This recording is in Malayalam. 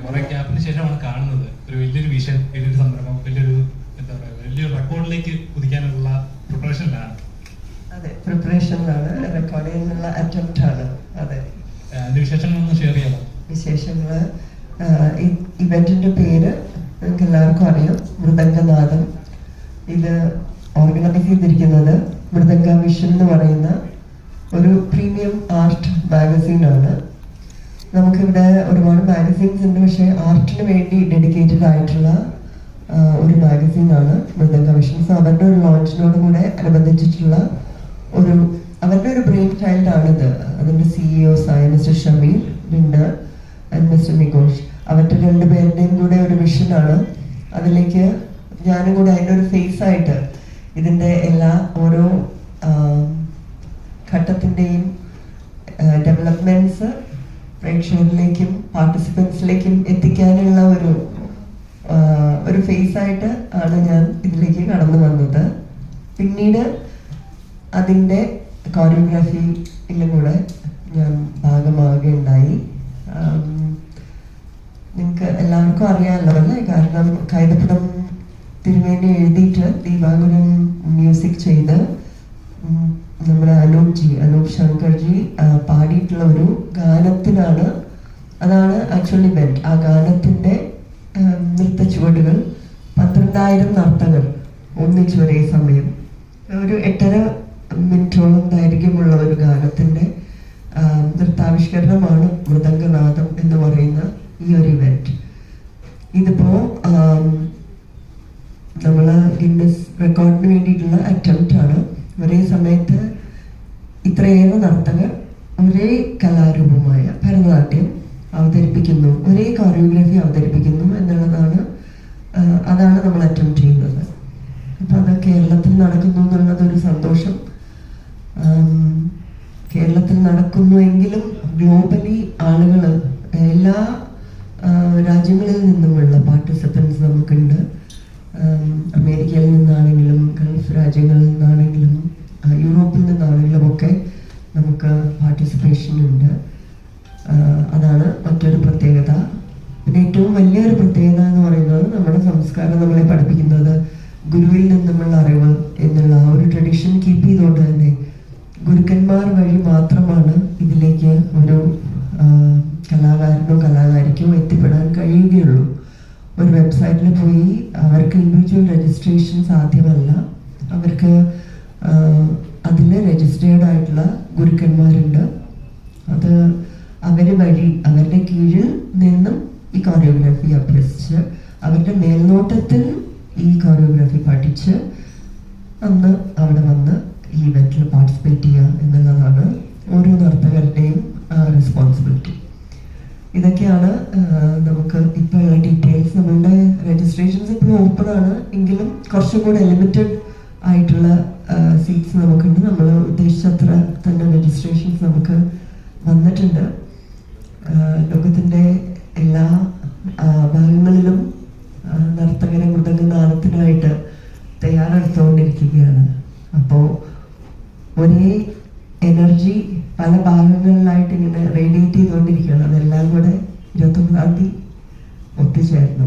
കുറെ ഗ്യാപ്പിന് ശേഷമാണ് കാണുന്നത് ഒരു വലിയൊരു വിഷൻ വലിയൊരു സംരംഭം വലിയൊരു എന്താ പറയുക വലിയൊരു റെക്കോർഡിലേക്ക് കുതിക്കാനുള്ള പ്രിപ്പറേഷനിലാണ് അതെ പ്രിപ്പറേഷനിലാണ് റെക്കോർഡ് ചെയ്യാനുള്ള അറ്റംപ്റ്റ് ആണ്. അതെ. അതിന്റെ വിശേഷങ്ങളൊന്ന് ഷെയർ ചെയ്യാമോ? വിശേഷങ്ങൾ ഇവന്റിന്റെ പേര് നിങ്ങൾക്ക് എല്ലാവർക്കും അറിയാം മൃദംഗനാഥം ഇത് ഓർഗനൈസ് ചെയ്തിരിക്കുന്നത് മൃദംഗ വിഷൻ എന്ന് പറയുന്ന ഒരു പ്രീമിയം ആർട്ട് മാഗസീനാണ് നമുക്കിവിടെ ഒരുപാട് മാഗസീൻസ് ഉണ്ട്. പക്ഷേ ആർട്ടിന് വേണ്ടി ഡെഡിക്കേറ്റഡ് ആയിട്ടുള്ള ഒരു മാഗസീനാണ് മൃദംഗ വിഷൻ. സോ അവരുടെ ഒരു ലോഞ്ചിനോട് കൂടെ അനുബന്ധിച്ചിട്ടുള്ള ഒരു അവരുടെ ഒരു ബ്രെയിൻ ചൈൽഡ് ആണിത്. അതിന്റെ സിഇഒസ് ആയ mister Shameer Linder and mister Nikosh. അവരുടെ രണ്ടുപേരുടെയും കൂടെ ഒരു വിഷനാണ് അതിലേക്ക് ഞാനും കൂടെ അതിന്റെ ഒരു ഫേസ് ആയിട്ട് ഇതിന്റെ എല്ലാ ഓരോ ഘട്ടത്തിന്റെയും ഡെവലപ്മെന്റ്സ് പ്രേക്ഷകരിലേക്കും പാർട്ടിസിപ്പൻസിലേക്കും എത്തിക്കാനുള്ള ഒരു ഒരു ഫേസ് ആയിട്ട് ആണ് ഞാൻ ഇതിലേക്ക് കടന്നു വന്നത്. പിന്നീട് അതിന്റെ കോറിയോഗ്രാഫിയിലും കൂടെ ഞാൻ ഭാഗമാകുകയുണ്ടായി നിങ്ങൾക്ക് എല്ലാവർക്കും അറിയാമല്ലോ അല്ലേ? കാരണം കൈതപ്പുറം തിരുവേണ്ടി എഴുതിയിട്ട് ദീപാകുരം മ്യൂസിക് ചെയ്ത് നമ്മുടെ അനൂപ് ജി അനൂപ് ശങ്കർ ജി പാടിയിട്ടുള്ള ഒരു ഗാനത്തിനാണ് അതാണ് ആക്ച്വലി ബെന്റ് ആ ഗാനത്തിന്റെ നൃത്ത ചുവടുകൾ പന്ത്രണ്ടായിരം നർത്തകർ ഒന്നിച്ചു ഒരേ സമയം. ഒരു എട്ടര മിനിറ്റോളം ദൈർഘ്യമുള്ള ഒരു ഗാനത്തിന്റെ നൃത്താവിഷ്കരണമാണ് മൃദംഗനാഥം എന്ന് പറയുന്ന ഈ ഒരു ഇവന്റ് ഇതിപ്പോൾ നമ്മൾ ഗിന്നസ് റെക്കോർഡിന് വേണ്ടിയിട്ടുള്ള അറ്റംപ്റ്റ് ആണ്. ഒരേ സമയത്ത് ഇത്രയേറെ നർത്തകർ ഒരേ കലാരൂപമായ ഭരതനാട്യം അവതരിപ്പിക്കുന്നു ഒരേ കോറിയോഗ്രാഫി അവതരിപ്പിക്കുന്നു എന്നുള്ളതാണ് അതാണ് നമ്മൾ അറ്റംപ്റ്റ് ചെയ്യുന്നത്. അപ്പം അത് കേരളത്തിൽ നടക്കുന്നു എന്നുള്ളത് ഒരു സന്തോഷം. കേരളത്തിൽ നടക്കുന്നു എങ്കിലും ഗ്ലോബലി ആളുകൾ എല്ലാ രാജ്യങ്ങളിൽ നിന്നുമുള്ള പാർട്ടിസിപ്പൻസ് നമുക്ക് പാർട്ടിസിപ്പേഷൻ ഉണ്ട്. അതാണ് മറ്റൊരു പ്രത്യേകത. പിന്നെ ഏറ്റവും വലിയൊരു പ്രത്യേകത എന്ന് പറയുന്നത് നമ്മുടെ സംസ്കാരം നമ്മളെ പഠിപ്പിക്കുന്നത് ഗുരുവിൽ നിന്നുമുള്ള അറിവ് എന്നുള്ള ആ ഒരു ട്രഡീഷൻ കീപ്പ് ചെയ്തുകൊണ്ട് തന്നെ ഗുരുക്കന്മാർ വഴി മാത്രമാണ് ഇതിലേക്ക് ഒരു കലാകാരനോ കലാകാരിക്കോ എത്തിപ്പെടാൻ കഴിയുകയുള്ളൂ. ഒരു വെബ്സൈറ്റിൽ പോയി അവർക്ക് ഇൻഡിവിജ്വൽ രജിസ്ട്രേഷൻ സാധ്യമല്ല. അവർക്ക് അതിൽ രജിസ്റ്റേർഡ് ആയിട്ടുള്ള ഗുരുക്കന്മാരുണ്ട്. അത് അവർ വഴി അവരുടെ കീഴിൽ നിന്നും ഈ കോറിയോഗ്രാഫി അഭ്യസിച്ച് അവരുടെ മേൽനോട്ടത്തിൽ ഈ കോറിയോഗ്രാഫി പഠിച്ച് അന്ന് അവിടെ വന്ന് ഈ ഇവന്റിൽ പാർട്ടിസിപ്പേറ്റ് ചെയ്യുക എന്നുള്ളതാണ് ഓരോ നർത്തകരുടെയും റെസ്പോൺസിബിലിറ്റി ഇതൊക്കെയാണ് നമുക്ക് ഇപ്പോൾ ഉള്ള ഡീറ്റെയിൽസ് നമ്മളുടെ രജിസ്ട്രേഷൻസ് ഇപ്പോഴും ഓപ്പൺ ആണ്. എങ്കിലും കുറച്ചും കൂടെ ലിമിറ്റഡ് ആയിട്ടുള്ള സീറ്റ്സ് നമുക്കുണ്ട്. നമ്മൾ ഉദ്ദേശിച്ചത്ര തന്നെ രജിസ്ട്രേഷൻസ് നമുക്ക് വന്നിട്ടുണ്ട്. ലോകത്തിന്റെ എല്ലാ ഭാഗങ്ങളിലും നർത്തകരെ മൃദംഗനാദത്തിനായിട്ട് തയ്യാറെടുത്തുകൊണ്ടിരിക്കുകയാണ്. അപ്പോൾ ഒരേ എനർജി പല ഭാഗങ്ങളിലായിട്ട് ഇങ്ങനെ റേഡിയേറ്റ് ചെയ്തുകൊണ്ടിരിക്കുകയാണ്. അതെല്ലാം കൂടെ ഇരുപത്തൊമ്പതാം തീയതി ഒത്തുചേർന്നു.